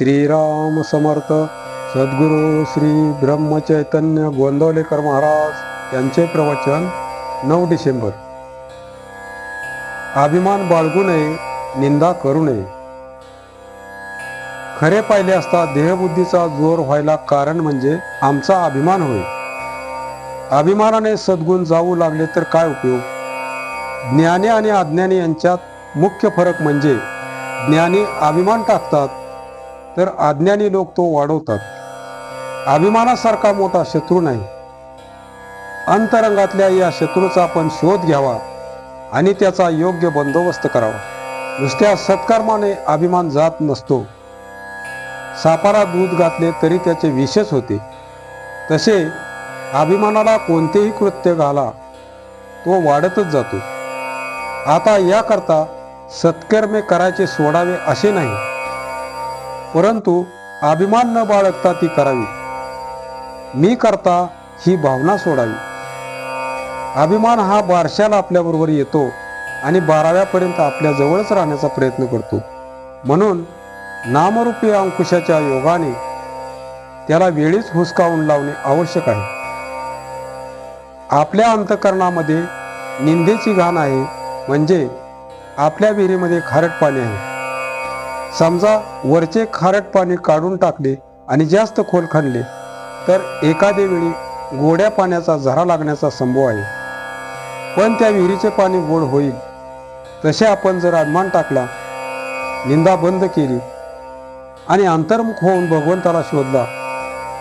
श्रीराम समर्थ सद्गुरू श्री ब्रह्मचैतन्य गोंदवलेकर महाराज यांचे प्रवचन नऊ डिसेंबर. अभिमान बाळगू नये निंदा करू नये. खरे पाहिले असता देहबुद्धीचा जोर व्हायला कारण म्हणजे आमचा अभिमान होय. अभिमानाने सद्गुण जाऊ लागले तर काय उपयोग? ज्ञानी आणि अज्ञानी यांच्यात मुख्य फरक म्हणजे ज्ञानी अभिमान टाकतात तर अज्ञानी लोक तो वाढवतात. अभिमानासारखा मोठा शत्रू नाही. अंतरंगातल्या या शत्रूचा आपण शोध घ्यावा आणि त्याचा योग्य बंदोबस्त करावा. नुसत्या सत्कर्माने अभिमान जात नसतो. सापारा दूध घातले तरी त्याचे विशेष होते. तसे अभिमानाला कोणतेही कृत्य घाला तो वाढतच जातो. आता याकरता सत्कर्मे करायचे सोडावे असे नाही. परंतु अभिमान न बाळगता ती करावी. मी करता ही भावना सोडावी. अभिमान हा बारशाला आपल्याबरोबर येतो आणि बाराव्यापर्यंत आपल्या जवळच राहण्याचा प्रयत्न करतो. म्हणून नामरूपी अंकुशाच्या योगाने त्याला वेळीच हुसकावून लावणे आवश्यक आहे. आपल्या अंतकरणामध्ये निंदेची घाण आहे म्हणजे आपल्या विहिरीमध्ये खारट पाणी आहे. समजा वरचे खारट पाणी काढून टाकले आणि जास्त खोल खणले तर एखाद्या वेळी गोड्या पाण्याचा झरा लागण्याचा संभव आहे. पण त्या विहिरीचे पाणी गोड होईल. तसे आपण जर अभिमान टाकला निंदा बंद केली आणि अंतर्मुख होऊन भगवंताला शोधला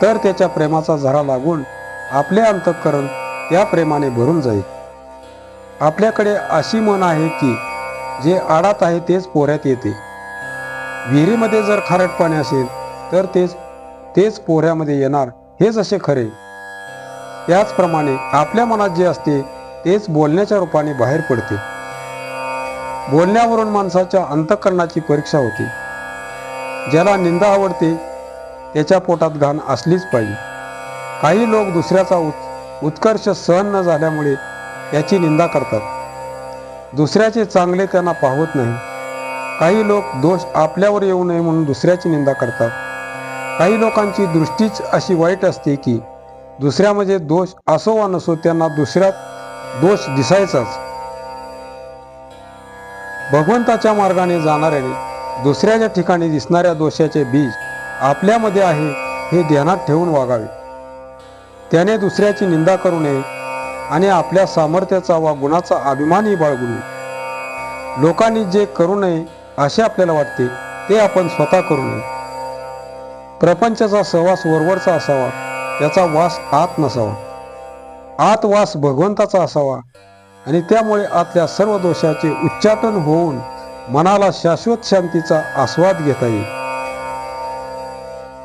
तर त्याच्या प्रेमाचा झरा लागून आपले अंतःकरण त्या प्रेमाने भरून जाईल. आपल्याकडे अशी मन आहे की जे आडात आहे तेच पोऱ्यात येते. विहिरीमध्ये जर खारट पाणी असेल तर तेच तेच पोहऱ्यामध्ये येणार हेच असे खरे. त्याचप्रमाणे आपल्या मनात जे असते तेच बोलण्याच्या रूपाने बाहेर पडते. बोलण्यावरून माणसाच्या अंतःकरणाची परीक्षा होते. ज्याला निंदा आवडते त्याच्या पोटात घाण असलीच पाहिजे. काही लोक दुसऱ्याचा उत् उत्कर्ष सहन न झाल्यामुळे त्याची निंदा करतात. दुसऱ्याचे चांगले त्यांना पाहत नाही. काही लोक दोष आपल्यावर येऊ नये म्हणून दुसऱ्याची निंदा करतात. काही लोकांची दृष्टीच अशी वाईट असते की दुसऱ्यामध्ये दोष असो वा नसो त्यांना दुसऱ्यात दोष दिसायचाच. भगवंताच्या मार्गाने जाणाऱ्याने दुसऱ्याच्या ठिकाणी दिसणाऱ्या दोषाचे बीज आपल्यामध्ये आहे हे ध्यानात ठेवून वागावे. त्याने दुसऱ्याची निंदा करू नये आणि आपल्या सामर्थ्याचा वा गुणाचा अभिमानही बाळगू नये. लोकांनी जे करू नये असे आपल्याला वाटते ते आपण स्वतः करू नये प्रपंचाचा सहवास वरवरचा असावा त्याचा वास आत नसावा. आत वास भगवंताचा असावा आणि त्यामुळे आतल्या सर्व दोषाचे उच्चाटन होऊन मनाला शाश्वत शांतीचा आस्वाद घेता येईल.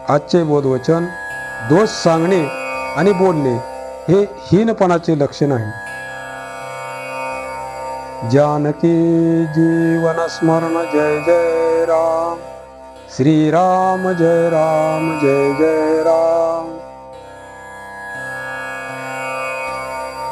आजचे बोधवचन दोष सांगणे आणि बोलणे हे हीनपणाचे लक्षण आहे. जानकी जीवन स्मरण जय जय राम। श्रीराम जय राम जय जय राम